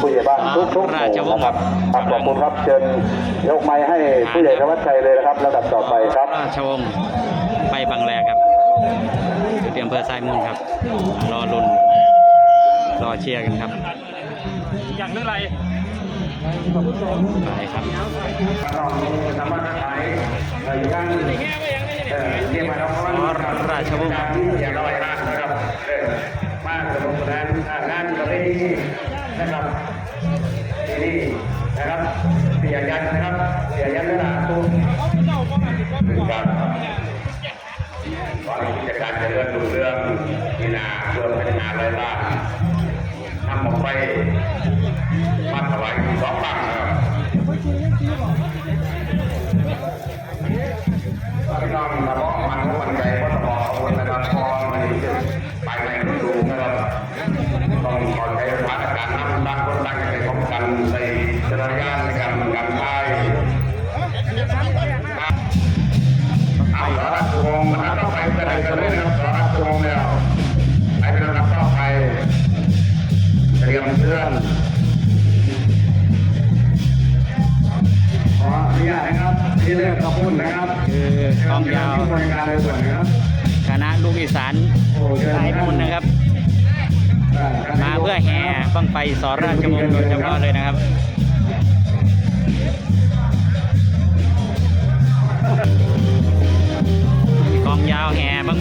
ผู้ใหญ่บ้านทุกทุกๆหมู่นะครับครับขอบคุณครับเชิญยกไม้ให้ผู้ใหญ่ธวัชชัยเลยนะครับระดับต่อไปครับ ราชวงศ์ไปบางแรกครับอยู่ที่อำเภอทรายมูลครับ รอลุ้นรอเชียร์กันครับ อย่างเรื่องอะไรไปครับสามารถขายยังเรียกมาแล้วราชวงศ์ นะครับนี่นี่นะครับเสียยันนะครับ เสียยันเวลาตุ้มครับตอนนี้กิจการจะเจริญรุ่งเรื่องมีนาเพื่อพัฒนาร้อยล้างทำออกไปมาถวายสองบังนะครับ สาระชั่วโมงนะครับต้องไปกันเลยกันเลยนะครับสาระชั่วโมงแล้วไปเป็นลำดับต่อไปเตรียมเครื่องขออนุญาตนะครับที่เลือกขอบคุณนะครับคือกองยาวที่บริการในส่วนนะครับคณะลูกอีสานสายมูลนะครับ มาเพื่อแห่บังไฟสอราชวงศ์โดยเฉพาะเลยนะครับ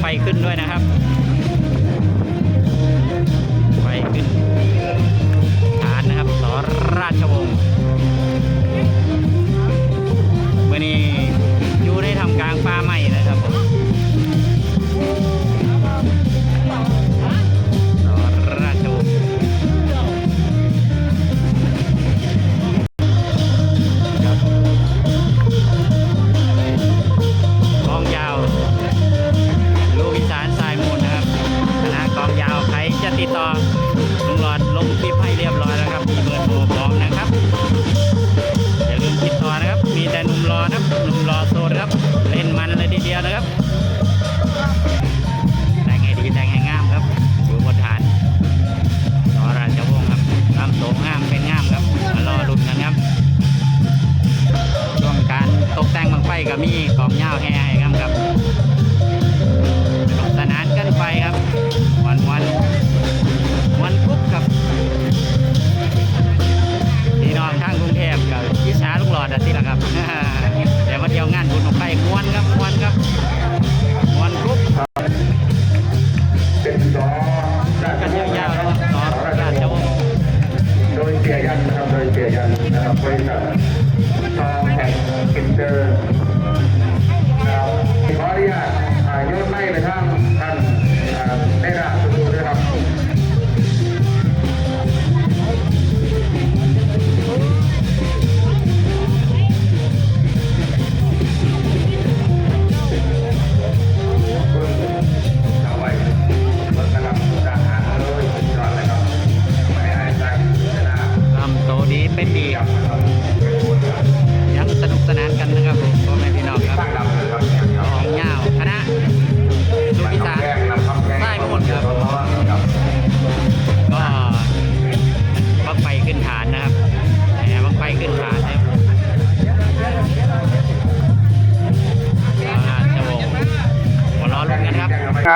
ฟขึ้นด้วยนะครับ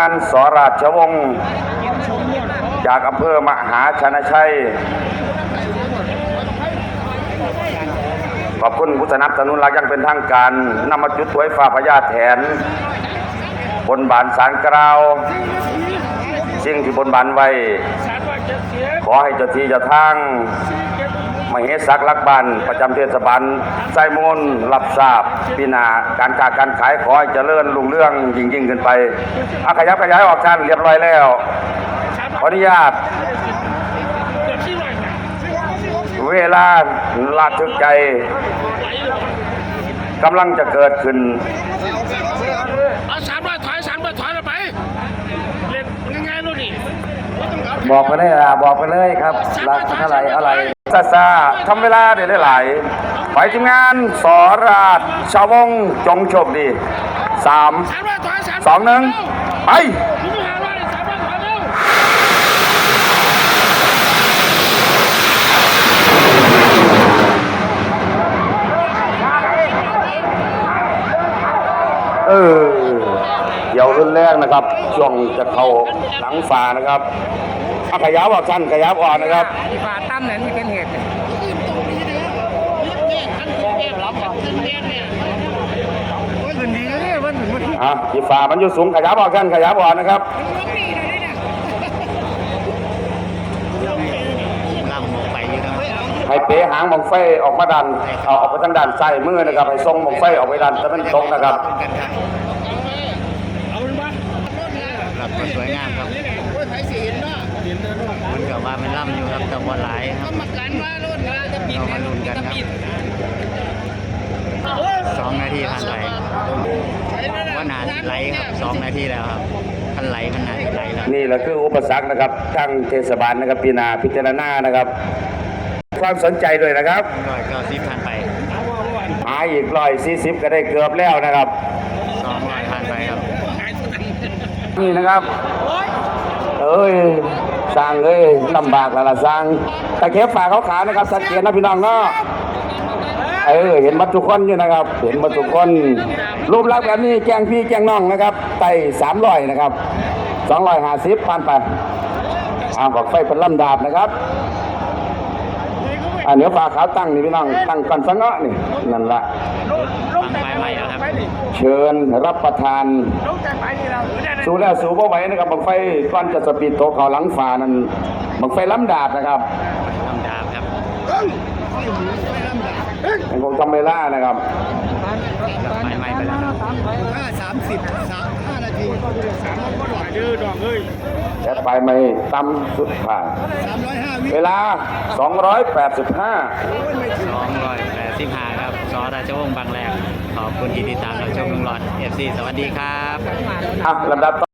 านสราชวงศ์จากอำเภอมหาชนะชัย ขอบคุณผู้สนับสนุนหลักยังเป็นทางการนำมาจุดถวยฟ้าพญาแถน บนบานสารกล่าวสิ่งที่บนบานไว้ ขอให้เจ้าที่เจ้าทาง มเหสักลักบันประจำเทศบาลไซมนรับทราบปีหนาการค้าการขายขอให้เจริญรุ่งเรื่องยิ่งยิ่งขึ้นไปอาขยับขยายออกชันเรียบร้อยแล้วขออนุญาต เวลาลาทึกใจกำลังจะเกิดขึ้นเอาสามร้อยถอยสามร้อยถอยเราไปเล่นง่ายๆนู่นนี่ไม่ต้องเอาบอกไปเลยอะบอกไปเลยครับรักเท่าไหร่อะไร ซาซาทำเวลาได้หลายๆไปทีมงานสอราชชาวงศ์จงโชคดีสามสามร้อยถอยสามสองหนึ่งไป มึงไม่หาว่าเลยสามร้อยถอยเร็ว รุนแรงนะครับ ช่วงจะเข้าหลังฝานะครับเอาขยับออกสั้นขยับออกนะครับฝาตั้มนั้นที่เป็นเหตุขึ้นดีนะเนี่ยมันมันอะอีฝามันอยู่สูงขยับออกสั้นขยับออกนะครับล่ำลงไปอยู่นะให้เป๋หางมองไฟออกมาดันเอาออกไปทางด้านซ้ายมือนะครับให้ทรงมองไฟออกไปดันแต่มันตรงนะครับกัน ครับครับก็สวยงามครับมันกับว่ามันล่ำอยู่ครับแต่ว่าหลายครับเรามาลุ้นกันครับสองนาทีผ่านไปว่านาไหลครับสองนาทีแล้วครับคันไหลมันนาไหลแล้วนี่แหละคืออุปสรรคนะครับทางเทศบาลนะครับปีหนาพิจารณานะครับ ความสนใจด้วยนะครับร้อยเก้าสิบผ่านไปหาอีกร้อยสี่สิบก็ได้เกือบแล้วนะครับ สองร้อยผ่านไปครับ นี่นะครับเอ้ยสร้างเอ้ยลำบากแล้วล่ะสร้างตะเข็บฝาเขาขานะครับสังเกตนะพี่น้องเนาะเออเห็นหมัทุกคนอยู่นะครับ เห็นหมัทุกคน รูปลักษณ์แบบนี้แกงพี่แกงน้องนะครับไต่สามร้อยนะครับสองร้อยห้าสิบพันไปอ่าบอกไฟเป็นลำดาบนะครับอันนี้ฝาขาวตั้งนี่พี่น้องตั้งก่อนสังเงาะนี่นั่นละฟังไปใหม่แล้วครับเชิญรับประทาน ลูกแต่ไปนี่เราสู้แล้วสู้บ่ไหวนะครับบังไฟก้อนจะสปีดโตเขาหลังฝานั้นบังไฟล้ำดาบนะครับลำดาบครับยังคงทำเวลานะครับไปใหม่ไปแล้วครับห้าสามสิบสามห้านาทีสามร้อยกว่าเด้อดอกเอ้ยแต่ไปไม่ต่ำสุดผ่านสามร้อยห้าวิเวลา 285สองร้อยแปดสิบห้าครับซอราชวงศ์บางแรก ขอบคุณที่ติดตามรับชมลุงหลอดเอฟซีสวัสดีครับ ครับลำดับ